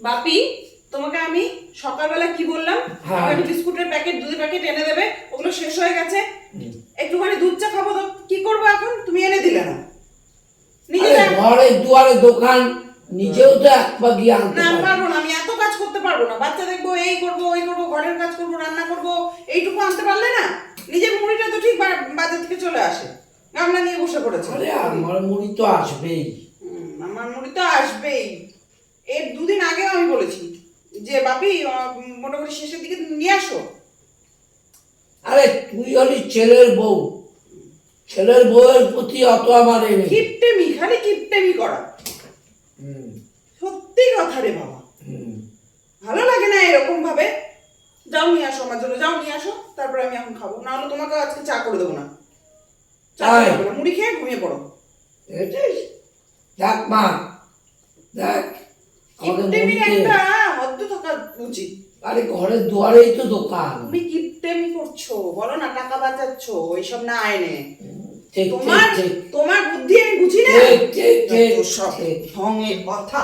বাপি তোমাকে আমি সকালবেলা কি বললাম? হ্যাঁ। একটু বিস্কুটের প্যাকেট দুধের প্যাকেট এনে দেবে ওগুলো শেষ হয়ে গেছে। একটুখানি দুধ চা খাব তো কি করব এখন? তুমি এনে দিলে না। নিজে ঘরে দুয়ারে দোকান নিজেও তো এক পা গিয়ে আনতে না আমি পারব না আমি এত কাজ করতে পারব না। বাচ্চা দেখব এই করব ওই করব ঘরের কাজ করব রান্না করব এইটুকু আনতে পারলে না নিজের মুড়িটা তো ঠিক বাজার থেকে চলে আসে। গামলা নিয়ে বসে পড়েছে। আরে আমার মুড়ি তো আসবেই। আমার মুড়ি তো আসবেই। এর দুদিন আগেও আমি বলেছি যে বাপি মোটামুটি শেষের দিকে নিয়ে আসো। আরে তুই হলি ছেলের বউ। ছেলের বউয়ের প্রতি অত আমার কিপটেমি খালি কিপটেমি করা। হুম, সত্যি কথা রে বাবা। ভালো লাগে না এরকম ভাবে যাও নিয়ে আসো আমার জন্য যাও নিয়ে আসো তারপরে আমি এখন খাব। না হলে তোমাকে আজকে চা করে দেবো না। চা করে দেবো না। মুড়ি খেয়ে ঘুমিয়ে পড়ো। দেখ মা দেখ। মুড়িতে একটা থাকা উচিত। আরে ঘরের দুয়ারেই তো দোকান। তুমি কিপটেমি করছ বলো না টাকা বাঁচাচ্ছো এইসব না ঠিক তোমার তোমার বুদ্ধি আমি বুঝি না? সব ঢঙের কথা।